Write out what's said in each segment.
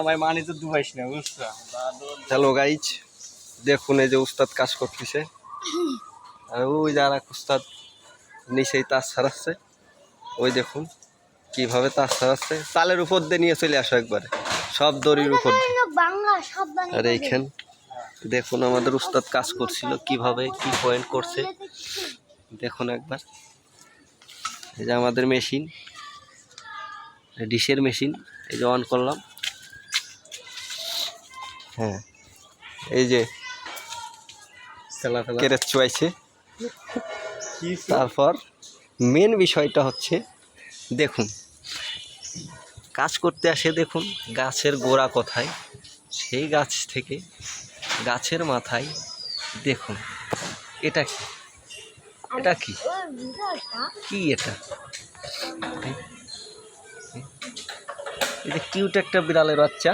আমার মানে তো দুবাইস না বুঝছ? হ্যালো গাইজ দেখুন এই যে উস্তাদ কাজ করতেছে। আর ওই যারা উস্তাদ নিচেই তার সারাচ্ছে ওই দেখুন কীভাবে তার সারাচ্ছে তালের উপর দিয়ে নিয়ে চলে আসো একবারে। সব দড়ির উপর দিয়ে। আর এইখান দেখুন আমাদের উস্তাদ কাজ করছিল কীভাবে কি পয়েন্ট করছে। দেখুন একবার। এই যে আমাদের মেশিন ডিশের মেশিন এই যে অন করলাম। হ্যাঁ। এই যে কেরেট চুয়াইছে। তারপর মেন বিষয়টা হচ্ছে দেখুন কাজ করতে আসে দেখুন গাছের গোড়া কোথায়? সেই গাছ থেকে গাছের মাথায় দেখুন এটা কি? এটা কি? কি এটা? এই কিউট একটা বিড়ালের বাচ্চা।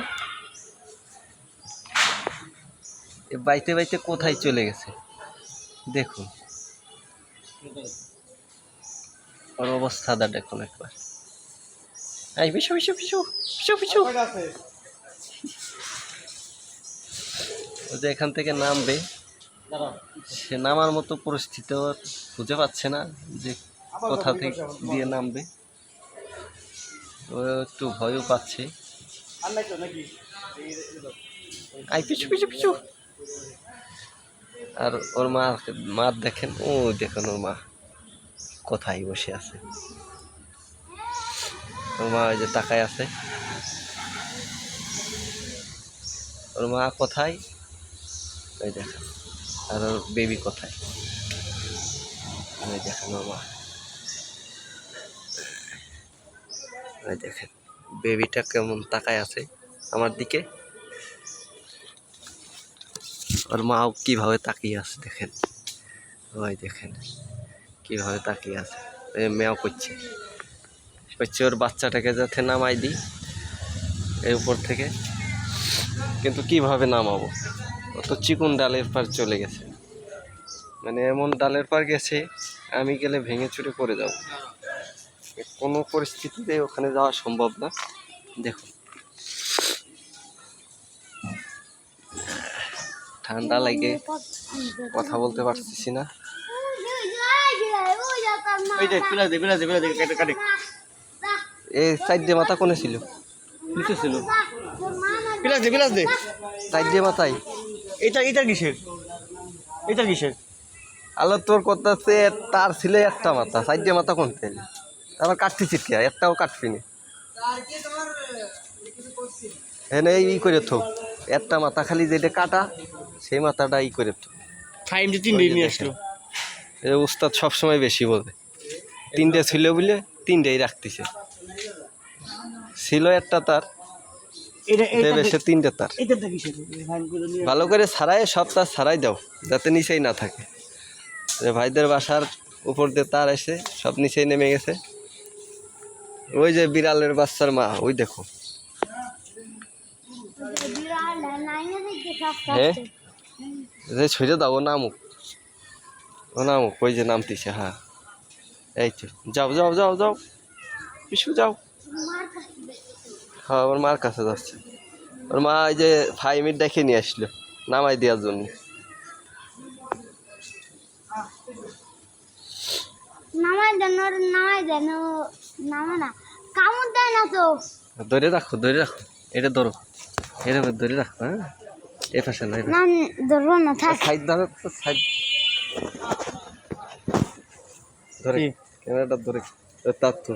বাইতে বাইতে কোথায় চলে গেছে? দেখুন। ওর অবস্থা অবস্থাটা দেখুন একবার। এই, পিছু পিছু পিছু পিছু পিছু। ও যে এখান থেকে নামবে, সে নামার মতো পরিস্থিতি খুঁজে পাচ্ছে না যে কোথা থেকে দিয়ে নামবে। ও একটু ভয়ও পাচ্ছে। আই পিছু পিছু পিছু। আর ওর মা মা দেখেন ও দেখেন ওর মা কোথায় বসে আছে। ওর মা ওই যে তাকায় আছে। ওর মা কোথায়? ওই দেখেন। আর ওর বেবি কোথায়? ওই দেখেন ওর মা। ওই দেখেন। বেবিটা কেমন তাকায় আছে আমার দিকে? ওর মাও কীভাবে তাকিয়ে আছে দেখেন। ওই দেখেন, কীভাবে তাকিয়ে আছে। মেয়াও করছে। হচ্ছে ওর বাচ্চাটাকে যাতে নামাই দিই এই উপর থেকে। কিন্তু কীভাবে নামাবো? ও তো চিকুন ডালের পার চলে গেছে। মানে এমন ডালের পার গেছে, আমি গেলে ভেঙে চুরে পড়ে যাব। কোনো পরিস্থিতিতে ওখানে যাওয়া সম্ভব না। দেখুন। ঠান্ডা লাগে কথা বলতে পারতেছি না। এই সাইড দিয়ে মাথা কোনে ছিল? নিচে ছিল। পিলাস দে পিলাস দে। সাইড দিয়ে মাথায়? এটা এটা কিসের? এটা কিসের? আল্লাহ তোর কথা তার ছিল একটা মাথা। সাইড দিয়ে মাথা কোন আবার কাটতে চিটকে একটাও কাটবি না। এনে ই করে থো একটা মাথা খালি যেটা কাটা সেই মাথাটা ই করে থো টাইম যে তিনটে নিয়ে আসলো। এ উস্তাদ সবসময় বেশি বলবে। তিনটে ছিল বলে তিনটেই রাখতেছে। ছিল একটা তার তিনটে তার। ভালো করে সারাই সব তার সারাই দাও যাতে নিচেই না থাকে। ভাইদের বাসার উপর দিয়ে তার এসে সব নিচেই নেমে গেছে। ওই যে বিড়ালের বাচ্চার মা ওই দেখো। হ্যাঁ যে ছুঁড়ে দাও ও নামুক। ও নামুক ওই যে নামতিছে হ্যাঁ। এই তো যাও যাও যাও যাও। পিছু যাও। হ্যাঁ ওর মার কাছে যাচ্ছে। ওর মা ওই যে ফাইভ মিনিট দেখে নিয়ে আসলো নামাই দেওয়ার জন্য। নামাই দেন ওর নামাই দেন ও নামা না। কামড় দেয় না তো। ধরে রাখো ধরে রাখো এটা ধরো। এরকম ধরে রাখো হ্যাঁ? এ পাশে না না ধরবো না থাক। সাইড ধরো তো সাইড ধরে ক্যামেরাটা ধরে তার তো।